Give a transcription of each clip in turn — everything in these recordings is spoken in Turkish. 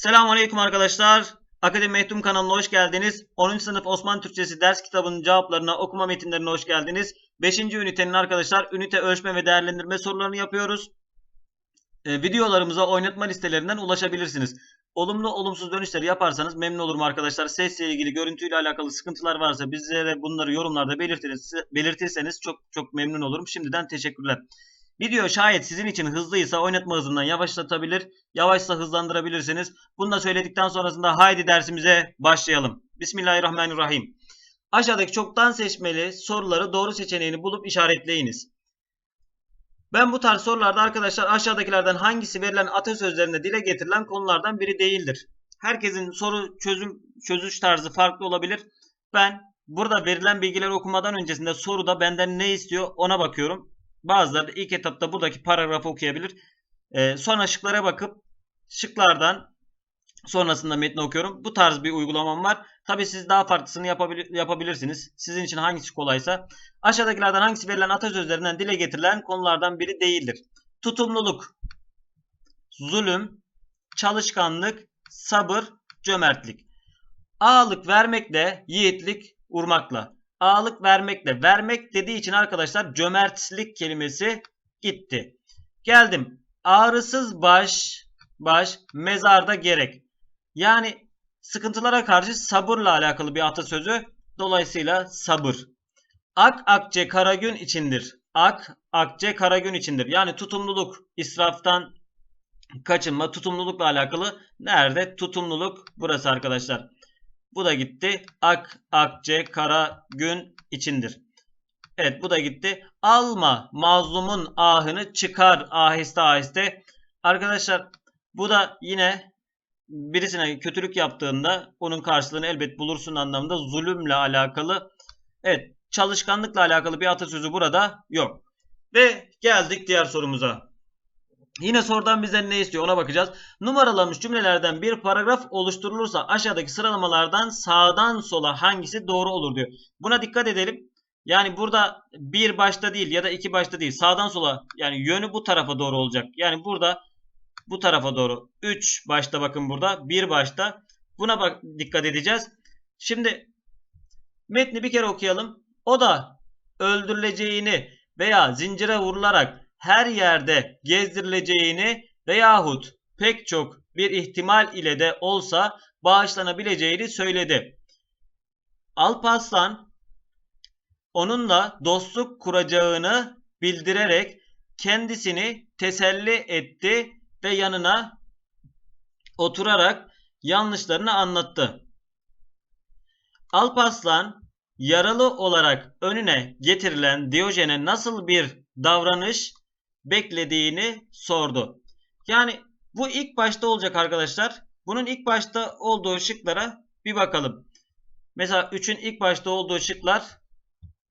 Selamünaleyküm arkadaşlar. Akademi Mehtum kanalına hoş geldiniz. 10. sınıf Osmanlı Türkçesi ders kitabının cevaplarına, okuma metinlerine hoş geldiniz. 5. ünitenin arkadaşlar ünite ölçme ve değerlendirme sorularını yapıyoruz. Ee, videolarımıza oynatma listelerinden ulaşabilirsiniz. Olumlu olumsuz dönüşleri yaparsanız memnun olurum arkadaşlar. Sesle ilgili, görüntüyle alakalı sıkıntılar varsa bizlere bunları yorumlarda belirtirseniz çok çok memnun olurum. Şimdiden teşekkürler. Video şayet sizin için hızlıysa oynatma hızından yavaşlatabilir, yavaşsa hızlandırabilirsiniz. Bunu da söyledikten sonrasında haydi dersimize başlayalım. Bismillahirrahmanirrahim. Aşağıdaki çoktan seçmeli soruları doğru seçeneğini bulup işaretleyiniz. Ben bu tarz sorularda arkadaşlar aşağıdakilerden hangisi verilen atasözlerinde dile getirilen konulardan biri değildir. Herkesin soru çözüm çözüş tarzı farklı olabilir. Ben burada verilen bilgileri okumadan öncesinde soruda benden ne istiyor ona bakıyorum. Bazıları da ilk etapta buradaki paragrafı okuyabilir. Ee, sonra şıklara bakıp şıklardan sonrasında metni okuyorum. Bu tarz bir uygulamam var. Tabi siz daha farklısını yapabilir, yapabilirsiniz. Sizin için hangisi kolaysa. Aşağıdakilerden hangisi verilen atasözlerinden dile getirilen konulardan biri değildir. Tutumluluk, zulüm, çalışkanlık, sabır, cömertlik. Ağalık vermekle, yiğitlik urmakla. Ağalık vermekle. Vermek dediği için arkadaşlar cömertlik kelimesi gitti. Geldim. Ağrısız baş, baş mezarda gerek. Yani sıkıntılara karşı sabırla alakalı bir atasözü. Dolayısıyla sabır. Ak akçe kara gün içindir. Ak akçe kara gün içindir. Yani tutumluluk, israftan kaçınma, tutumlulukla alakalı. Nerede? Tutumluluk burası arkadaşlar. Bu da gitti. Ak akçe kara gün içindir. Evet bu da gitti. Alma mazlumun ahını çıkar ahiste ahiste. Arkadaşlar bu da yine birisine kötülük yaptığında onun karşılığını elbet bulursun anlamında zulümle alakalı. Evet çalışkanlıkla alakalı bir atasözü burada yok. Ve geldik diğer sorumuza. Yine sorudan bizden ne istiyor ona bakacağız. Numaralanmış cümlelerden bir paragraf oluşturulursa aşağıdaki sıralamalardan sağdan sola hangisi doğru olur diyor. Buna dikkat edelim. Yani burada bir başta değil ya da iki başta değil sağdan sola yani yönü bu tarafa doğru olacak. Yani burada bu tarafa doğru. 3 başta bakın burada. 1 başta. Buna bak dikkat edeceğiz. Şimdi metni bir kere okuyalım. O da öldürüleceğini veya zincire vurularak her yerde gezdirileceğini veyahut pek çok bir ihtimal ile de olsa bağışlanabileceğini söyledi. Alparslan onunla dostluk kuracağını bildirerek kendisini teselli etti ve yanına oturarak yanlışlarını anlattı. Alparslan yaralı olarak önüne getirilen Diyojen'e nasıl bir davranış beklediğini sordu. Yani bu ilk başta olacak arkadaşlar. Bunun ilk başta olduğu şıklara bir bakalım. Mesela 3'ün ilk başta olduğu şıklar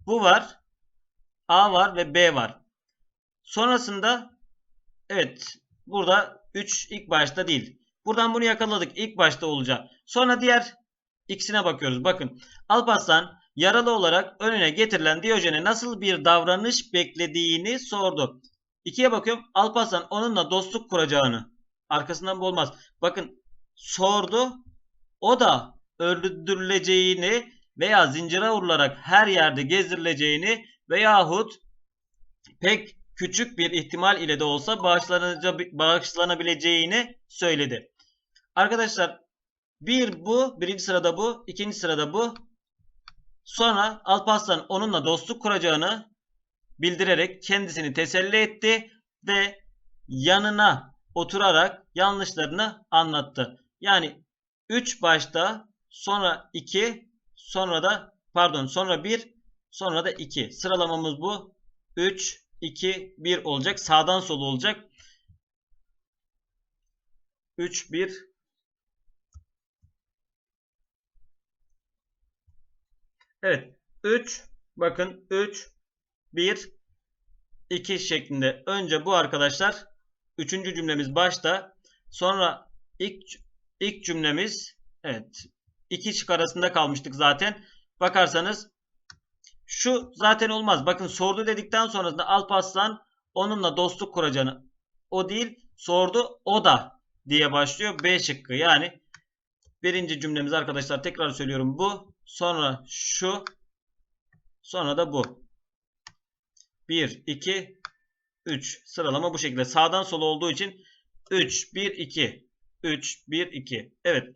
bu var. A var ve B var. Sonrasında evet burada 3 ilk başta değil. Buradan bunu yakaladık. İlk başta olacak. Sonra diğer ikisine bakıyoruz. Bakın Alparslan yaralı olarak önüne getirilen Diyojen'e nasıl bir davranış beklediğini sordu. İkiye bakıyorum. Alparslan onunla dostluk kuracağını. Arkasından bu olmaz. Bakın sordu. O da öldürüleceğini veya zincire vurularak her yerde gezdirileceğini veyahut pek küçük bir ihtimal ile de olsa bağışlanabileceğini söyledi. Arkadaşlar bir bu, birinci sırada bu, ikinci sırada bu. Sonra Alparslan onunla dostluk kuracağını bildirerek kendisini teselli etti ve yanına oturarak yanlışlarını anlattı. Yani 3 başta sonra 2 sonra da pardon sonra 1 sonra da 2 sıralamamız bu. 3 2 1 olacak. Sağdan sola olacak. 3 1 Evet. 3 bakın 3 1 2 şeklinde önce bu arkadaşlar üçüncü cümlemiz başta sonra ilk ilk cümlemiz evet iki şık arasında kalmıştık zaten bakarsanız şu zaten olmaz bakın sordu dedikten sonrasında Alparslan onunla dostluk kuracağını o değil sordu o da diye başlıyor. B şıkkı yani birinci cümlemiz arkadaşlar tekrar söylüyorum bu. Sonra şu. Sonra da bu. 1, 2, 3. Sıralama bu şekilde. Sağdan sola olduğu için 3, 1, 2. 3, 1, 2. Evet.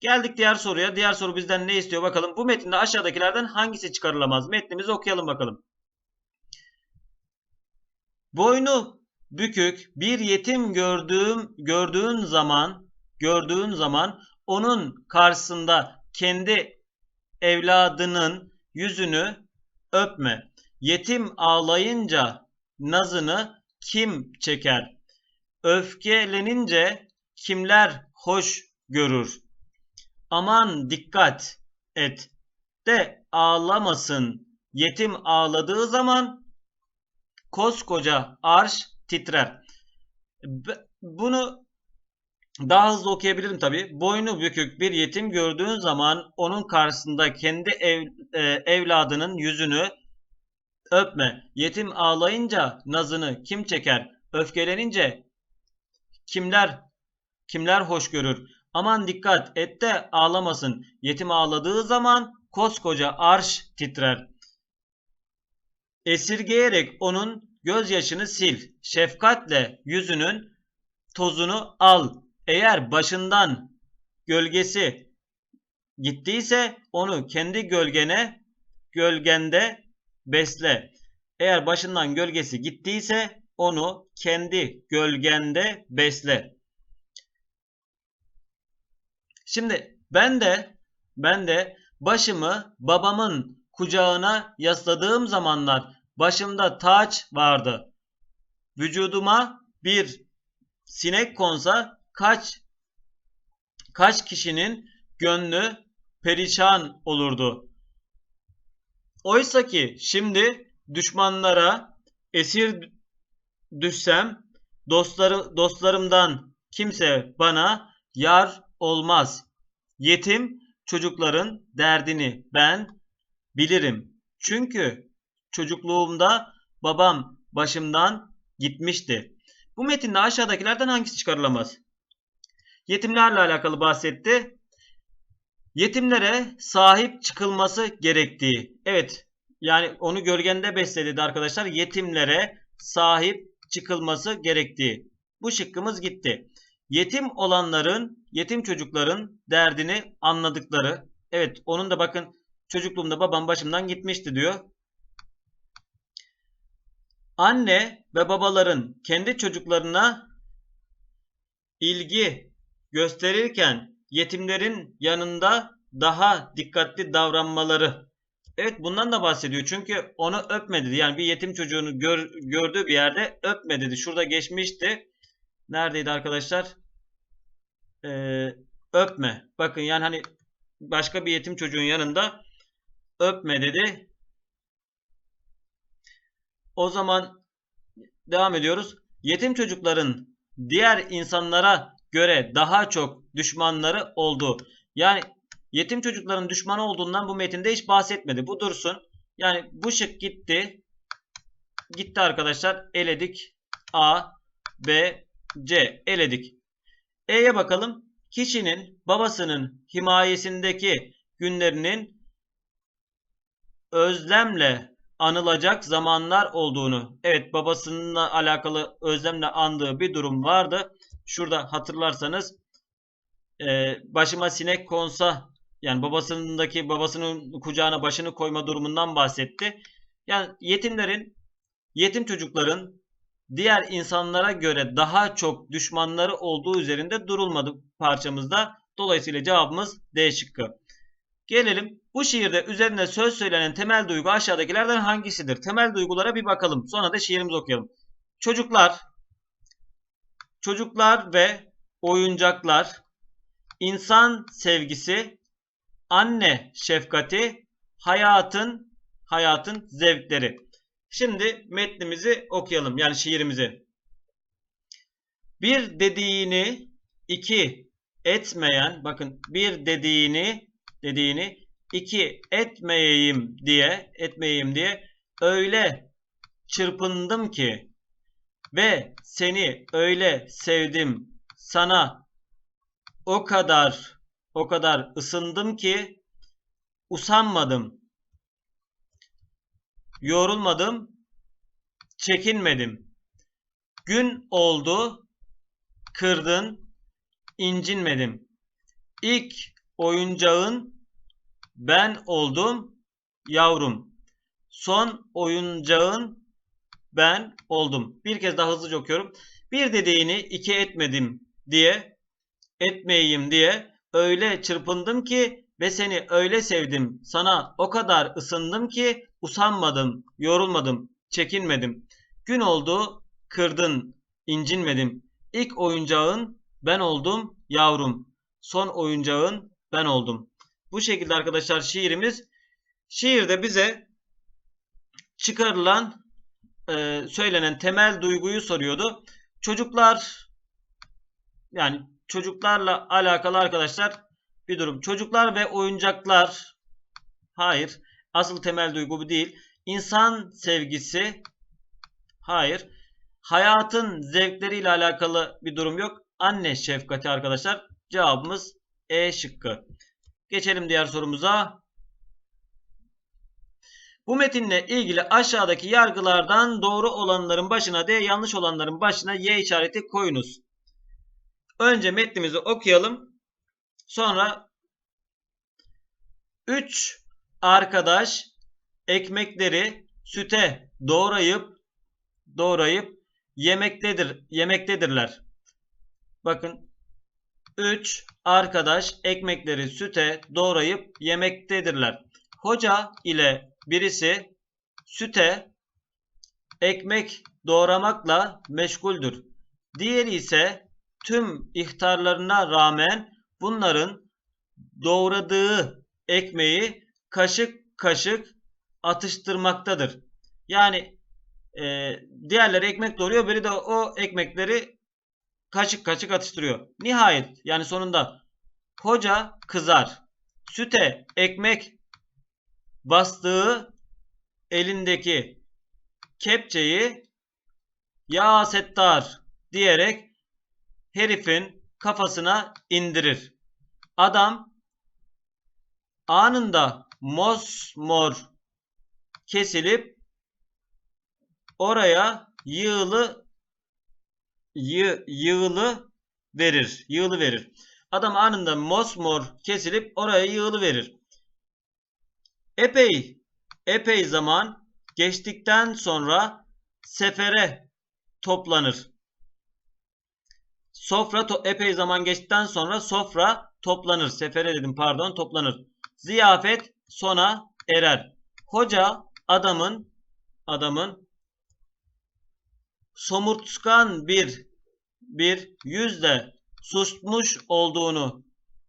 Geldik diğer soruya. Diğer soru bizden ne istiyor bakalım. Bu metinde aşağıdakilerden hangisi çıkarılamaz? Metnimizi okuyalım bakalım. Boynu bükük bir yetim gördüğüm gördüğün zaman gördüğün zaman onun karşısında kendi evladının yüzünü öpme. Yetim ağlayınca nazını kim çeker? Öfkelenince kimler hoş görür? Aman dikkat et de ağlamasın. Yetim ağladığı zaman koskoca arş titrer. Bunu daha hızlı okuyabilirim tabi. Boynu bükük bir yetim gördüğün zaman onun karşısında kendi ev, e, evladının yüzünü öpme. Yetim ağlayınca nazını kim çeker? Öfkelenince kimler kimler hoş görür? Aman dikkat et de ağlamasın. Yetim ağladığı zaman koskoca arş titrer. Esirgeyerek onun gözyaşını sil. Şefkatle yüzünün tozunu al. Eğer başından gölgesi gittiyse onu kendi gölgene gölgende besle. Eğer başından gölgesi gittiyse onu kendi gölgende besle. Şimdi ben de ben de başımı babamın kucağına yasladığım zamanlar başımda taç vardı. Vücuduma bir sinek konsa kaç kaç kişinin gönlü perişan olurdu. Oysa ki şimdi düşmanlara esir düşsem dostları dostlarımdan kimse bana yar olmaz. Yetim çocukların derdini ben bilirim. Çünkü çocukluğumda babam başımdan gitmişti. Bu metinde aşağıdakilerden hangisi çıkarılamaz? Yetimlerle alakalı bahsetti. Yetimlere sahip çıkılması gerektiği. Evet yani onu gölgende besledi arkadaşlar. Yetimlere sahip çıkılması gerektiği. Bu şıkkımız gitti. Yetim olanların, yetim çocukların derdini anladıkları. Evet onun da bakın çocukluğumda babam başımdan gitmişti diyor. Anne ve babaların kendi çocuklarına ilgi gösterirken yetimlerin yanında daha dikkatli davranmaları. Evet bundan da bahsediyor. Çünkü onu öpmedi. Yani bir yetim çocuğunu gör, gördüğü bir yerde öpme dedi. Şurada geçmişti. Neredeydi arkadaşlar? Ee, öpme. Bakın yani hani başka bir yetim çocuğun yanında öpme dedi. O zaman devam ediyoruz. Yetim çocukların diğer insanlara göre daha çok düşmanları oldu. Yani yetim çocukların düşmanı olduğundan bu metinde hiç bahsetmedi. Bu dursun. Yani bu şık gitti. Gitti arkadaşlar. Eledik. A, B, C. Eledik. E'ye bakalım. Kişinin babasının himayesindeki günlerinin özlemle anılacak zamanlar olduğunu. Evet babasınınla alakalı özlemle andığı bir durum vardı. Şurada hatırlarsanız e, başıma sinek konsa yani babasındaki babasının kucağına başını koyma durumundan bahsetti. Yani yetimlerin yetim çocukların diğer insanlara göre daha çok düşmanları olduğu üzerinde durulmadı parçamızda. Dolayısıyla cevabımız D şıkkı. Gelelim bu şiirde üzerinde söz söylenen temel duygu aşağıdakilerden hangisidir? Temel duygulara bir bakalım. Sonra da şiirimizi okuyalım. Çocuklar, çocuklar ve oyuncaklar, insan sevgisi, anne şefkati, hayatın hayatın zevkleri. Şimdi metnimizi okuyalım. Yani şiirimizi. Bir dediğini iki etmeyen bakın bir dediğini dediğini iki etmeyeyim diye etmeyeyim diye öyle çırpındım ki ve seni öyle sevdim sana o kadar o kadar ısındım ki usanmadım. Yorulmadım, çekinmedim. Gün oldu, kırdın, incinmedim. İlk oyuncağın ben oldum, yavrum. Son oyuncağın ben oldum. Bir kez daha hızlıca okuyorum. Bir dediğini iki etmedim diye, etmeyeyim diye öyle çırpındım ki ve seni öyle sevdim. Sana o kadar ısındım ki usanmadım, yorulmadım, çekinmedim. Gün oldu, kırdın, incinmedim. İlk oyuncağın ben oldum, yavrum. Son oyuncağın ben oldum. Bu şekilde arkadaşlar şiirimiz. Şiirde bize çıkarılan e, söylenen temel duyguyu soruyordu. Çocuklar yani çocuklarla alakalı arkadaşlar bir durum. Çocuklar ve oyuncaklar hayır. Asıl temel duygu bu değil. İnsan sevgisi hayır. Hayatın zevkleriyle alakalı bir durum yok. Anne şefkati arkadaşlar. Cevabımız E şıkkı. Geçelim diğer sorumuza. Bu metinle ilgili aşağıdaki yargılardan doğru olanların başına D, yanlış olanların başına Y işareti koyunuz. Önce metnimizi okuyalım. Sonra 3 arkadaş ekmekleri süte doğrayıp doğrayıp yemektedir yemektedirler. Bakın 3 arkadaş ekmekleri süte doğrayıp yemektedirler. Hoca ile birisi süte ekmek doğramakla meşguldür. Diğeri ise tüm ihtarlarına rağmen bunların doğradığı ekmeği kaşık kaşık atıştırmaktadır. Yani e, diğerleri ekmek doğruyor, biri de o ekmekleri kaşık kaşık atıştırıyor. Nihayet yani sonunda hoca kızar. Süte ekmek bastığı elindeki kepçeyi ya settar diyerek herifin kafasına indirir. Adam anında mosmor kesilip oraya yığılı yı, yığılı verir. Yığılı verir. Adam anında mosmor kesilip oraya yığılı verir. Epey epey zaman geçtikten sonra sefere toplanır. Sofra to epey zaman geçtikten sonra sofra toplanır. Sefere dedim pardon toplanır. Ziyafet sona erer. Hoca adamın adamın somurtkan bir bir yüzle susmuş olduğunu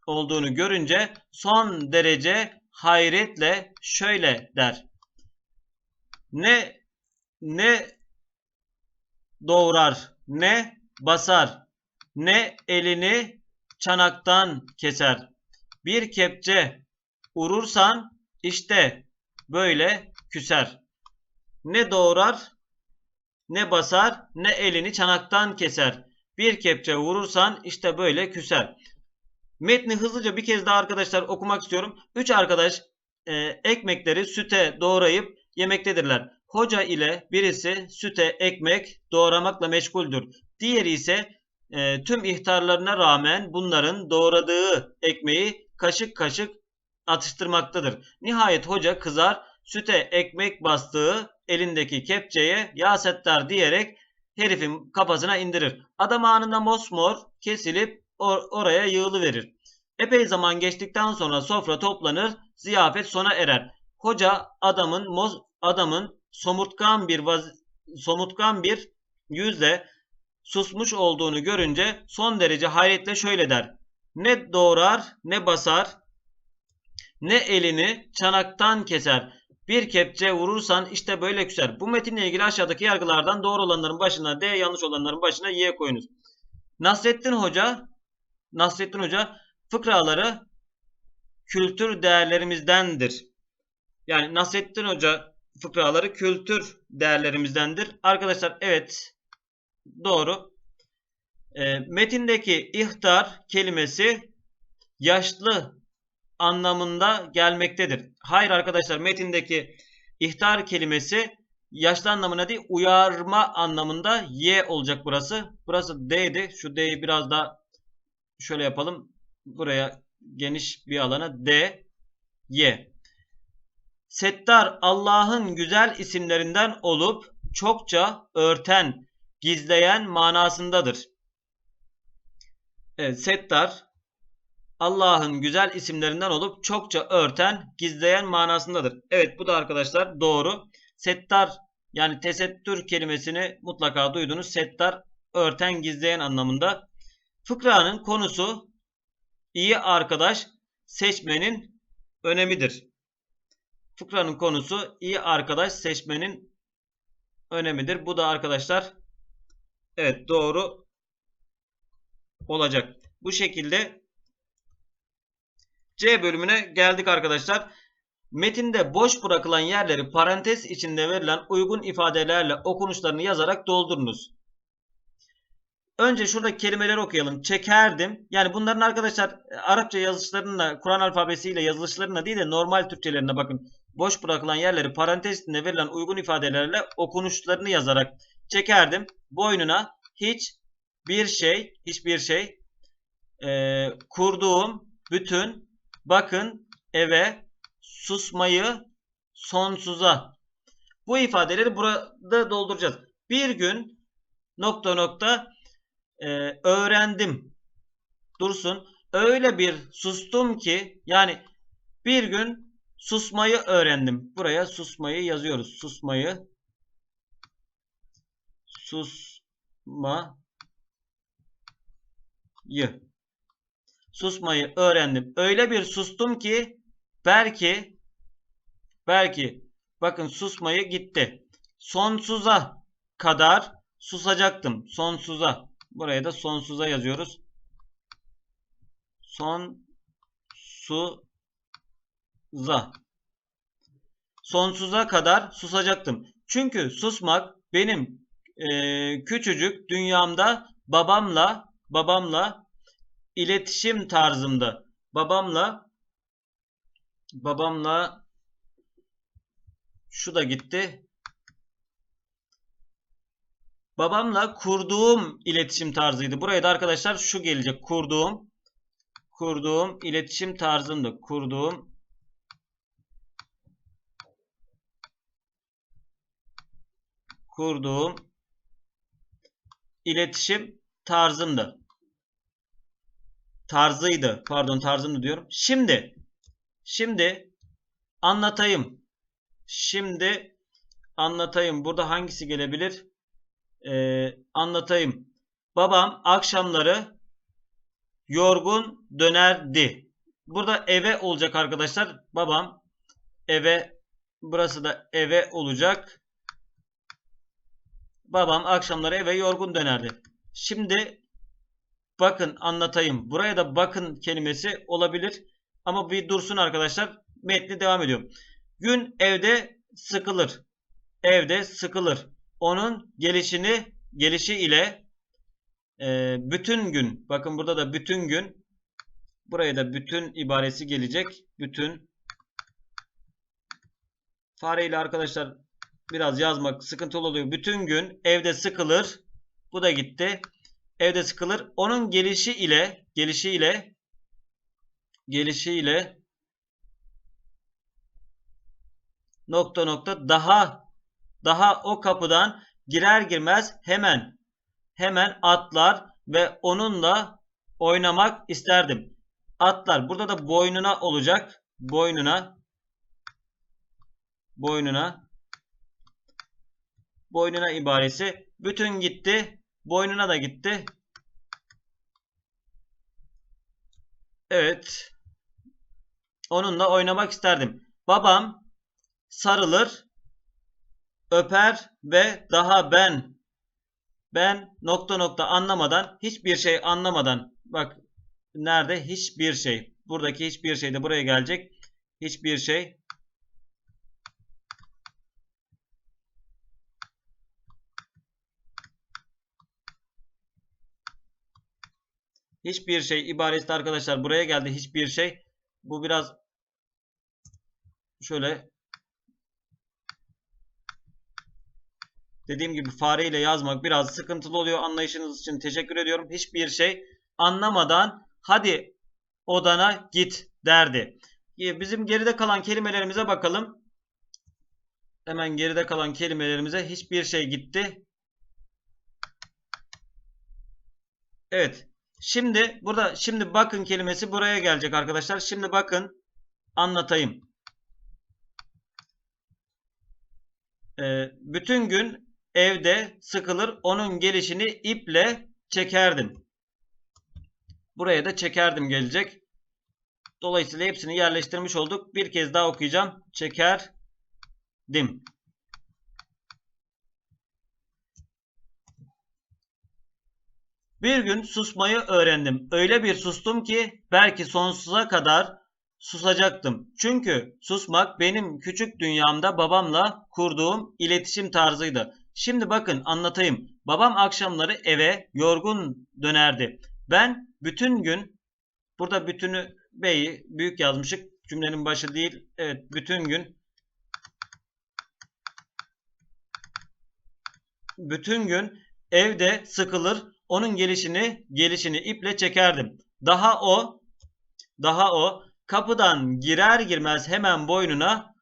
olduğunu görünce son derece hayretle şöyle der. Ne ne doğrar, ne basar, ne elini çanaktan keser. Bir kepçe urursan işte böyle küser. Ne doğrar, ne basar, ne elini çanaktan keser. Bir kepçe vurursan işte böyle küser. Metni hızlıca bir kez daha arkadaşlar okumak istiyorum. Üç arkadaş e, ekmekleri süte doğrayıp yemektedirler. Hoca ile birisi süte ekmek doğramakla meşguldür. Diğeri ise e, tüm ihtarlarına rağmen bunların doğradığı ekmeği kaşık kaşık atıştırmaktadır. Nihayet hoca kızar, süte ekmek bastığı elindeki kepçeye ya settar diyerek herifin kafasına indirir. Adam anında mosmor kesilip or oraya yığılı verir. Epey zaman geçtikten sonra sofra toplanır, ziyafet sona erer. Hoca adamın mos adamın somurtkan bir vaz somurtkan bir yüzle susmuş olduğunu görünce son derece hayretle şöyle der. Ne doğrar ne basar ne elini çanaktan keser. Bir kepçe vurursan işte böyle küser. Bu metinle ilgili aşağıdaki yargılardan doğru olanların başına D, yanlış olanların başına Y koyunuz. Nasrettin Hoca Nasrettin Hoca fıkraları kültür değerlerimizdendir. Yani Nasrettin Hoca fıkraları kültür değerlerimizdendir. Arkadaşlar evet doğru. E, metindeki ihtar kelimesi yaşlı anlamında gelmektedir. Hayır arkadaşlar metindeki ihtar kelimesi yaşlı anlamına değil uyarma anlamında y olacak burası. Burası d'di. Şu d'yi biraz daha şöyle yapalım. Buraya geniş bir alana d y. Settar Allah'ın güzel isimlerinden olup çokça örten, gizleyen manasındadır. Evet, Settar Allah'ın güzel isimlerinden olup çokça örten, gizleyen manasındadır. Evet bu da arkadaşlar doğru. Settar yani tesettür kelimesini mutlaka duydunuz. Settar örten, gizleyen anlamında. Fıkranın konusu iyi arkadaş seçmenin önemidir. Fıkranın konusu iyi arkadaş seçmenin önemidir. Bu da arkadaşlar evet doğru olacak. Bu şekilde C bölümüne geldik arkadaşlar. Metinde boş bırakılan yerleri parantez içinde verilen uygun ifadelerle okunuşlarını yazarak doldurunuz. Önce şurada kelimeleri okuyalım. Çekerdim. Yani bunların arkadaşlar Arapça yazışlarına, Kur'an alfabesiyle yazılışlarına değil de normal Türkçelerine bakın. Boş bırakılan yerleri parantez verilen uygun ifadelerle okunuşlarını yazarak çekerdim. Boynuna hiç bir şey, hiçbir şey e, kurduğum bütün bakın eve susmayı sonsuza. Bu ifadeleri burada dolduracağız. Bir gün nokta nokta e, öğrendim. Dursun. Öyle bir sustum ki yani bir gün susmayı öğrendim. Buraya susmayı yazıyoruz. Susmayı susmayı susmayı öğrendim. Öyle bir sustum ki belki belki bakın susmayı gitti. Sonsuza kadar susacaktım. Sonsuza. Buraya da sonsuza yazıyoruz. Son su za. Sonsuza kadar susacaktım. Çünkü susmak benim e, küçücük dünyamda babamla babamla iletişim tarzımda babamla babamla şu da gitti. Babamla kurduğum iletişim tarzıydı. Buraya da arkadaşlar şu gelecek. Kurduğum kurduğum iletişim tarzımdı. Kurduğum kurduğum iletişim tarzımdı. Tarzıydı. Pardon tarzımdı diyorum. Şimdi şimdi anlatayım. Şimdi anlatayım. Burada hangisi gelebilir? Ee, anlatayım. Babam akşamları yorgun dönerdi. Burada eve olacak arkadaşlar. Babam eve burası da eve olacak. Babam akşamları eve yorgun dönerdi. Şimdi bakın anlatayım. Buraya da bakın kelimesi olabilir. Ama bir dursun arkadaşlar. Metni devam ediyor. Gün evde sıkılır. Evde sıkılır. Onun gelişini gelişi ile e, bütün gün bakın burada da bütün gün buraya da bütün ibaresi gelecek. Bütün fareyle arkadaşlar biraz yazmak sıkıntılı oluyor. Bütün gün evde sıkılır. Bu da gitti. Evde sıkılır. Onun gelişi ile gelişi ile gelişi ile nokta nokta daha daha o kapıdan girer girmez hemen hemen atlar ve onunla oynamak isterdim. Atlar. Burada da boynuna olacak. Boynuna boynuna boynuna ibaresi. Bütün gitti. Boynuna da gitti. Evet. Onunla oynamak isterdim. Babam sarılır, öper ve daha ben ben nokta nokta anlamadan hiçbir şey anlamadan bak nerede? Hiçbir şey. Buradaki hiçbir şey de buraya gelecek. Hiçbir şey. Hiçbir şey ibaresi arkadaşlar. Buraya geldi. Hiçbir şey. Bu biraz şöyle dediğim gibi fareyle yazmak biraz sıkıntılı oluyor. Anlayışınız için teşekkür ediyorum. Hiçbir şey anlamadan hadi odana git derdi. Ee, Bizim geride kalan kelimelerimize bakalım. Hemen geride kalan kelimelerimize hiçbir şey gitti. Evet. Şimdi burada şimdi bakın kelimesi buraya gelecek arkadaşlar. Şimdi bakın anlatayım. Ee, bütün gün evde sıkılır onun gelişini iple çekerdim. Buraya da çekerdim gelecek. Dolayısıyla hepsini yerleştirmiş olduk. Bir kez daha okuyacağım. Çekerdim. Bir gün susmayı öğrendim. Öyle bir sustum ki belki sonsuza kadar susacaktım. Çünkü susmak benim küçük dünyamda babamla kurduğum iletişim tarzıydı. Şimdi bakın anlatayım. Babam akşamları eve yorgun dönerdi. Ben bütün gün burada bütünü beyi büyük yazmışık. Cümlenin başı değil. Evet bütün gün bütün gün evde sıkılır onun gelişini gelişini iple çekerdim. Daha o daha o kapıdan girer girmez hemen boynuna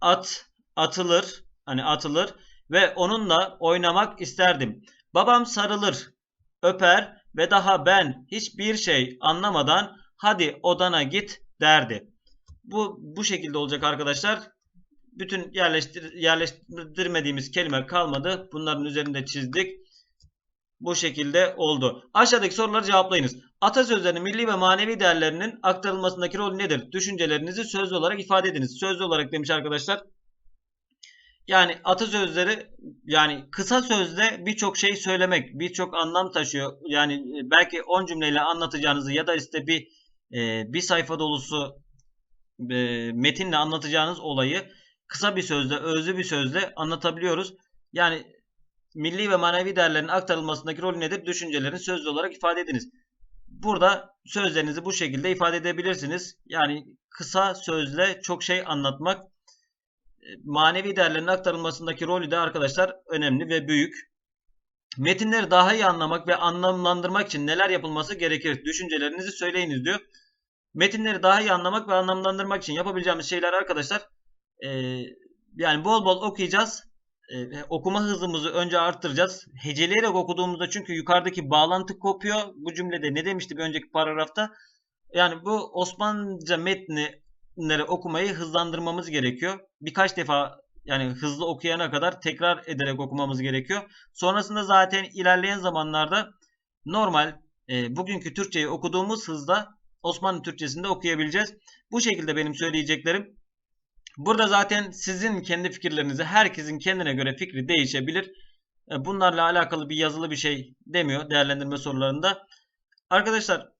at atılır hani atılır ve onunla oynamak isterdim. Babam sarılır, öper ve daha ben hiçbir şey anlamadan hadi odana git derdi. Bu bu şekilde olacak arkadaşlar. Bütün yerleştir, yerleştirmediğimiz kelime kalmadı. Bunların üzerinde çizdik. Bu şekilde oldu. Aşağıdaki soruları cevaplayınız. Atasözlerinin milli ve manevi değerlerinin aktarılmasındaki rol nedir? Düşüncelerinizi sözlü olarak ifade ediniz. Sözlü olarak demiş arkadaşlar. Yani atasözleri yani kısa sözle birçok şey söylemek, birçok anlam taşıyor. Yani e, belki 10 cümleyle anlatacağınızı ya da işte bir e, bir sayfa dolusu e, metinle anlatacağınız olayı kısa bir sözle, özlü bir sözle anlatabiliyoruz. Yani milli ve manevi değerlerin aktarılmasındaki rol nedir? Düşüncelerini sözlü olarak ifade ediniz. Burada sözlerinizi bu şekilde ifade edebilirsiniz. Yani kısa sözle çok şey anlatmak manevi değerlerin aktarılmasındaki rolü de arkadaşlar önemli ve büyük. Metinleri daha iyi anlamak ve anlamlandırmak için neler yapılması gerekir? Düşüncelerinizi söyleyiniz diyor. Metinleri daha iyi anlamak ve anlamlandırmak için yapabileceğimiz şeyler arkadaşlar e, yani bol bol okuyacağız. E, okuma hızımızı önce arttıracağız. Heceleyerek okuduğumuzda çünkü yukarıdaki bağlantı kopuyor. Bu cümlede ne demişti bir önceki paragrafta? Yani bu Osmanlıca metni okumayı hızlandırmamız gerekiyor. Birkaç defa yani hızlı okuyana kadar tekrar ederek okumamız gerekiyor. Sonrasında zaten ilerleyen zamanlarda normal e, bugünkü Türkçeyi okuduğumuz hızda Osmanlı Türkçesinde okuyabileceğiz. Bu şekilde benim söyleyeceklerim. Burada zaten sizin kendi fikirlerinizi herkesin kendine göre fikri değişebilir. E, bunlarla alakalı bir yazılı bir şey demiyor değerlendirme sorularında. Arkadaşlar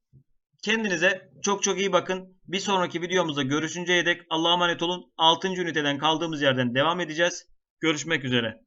Kendinize çok çok iyi bakın. Bir sonraki videomuzda görüşünceye dek Allah'a emanet olun. 6. üniteden kaldığımız yerden devam edeceğiz. Görüşmek üzere.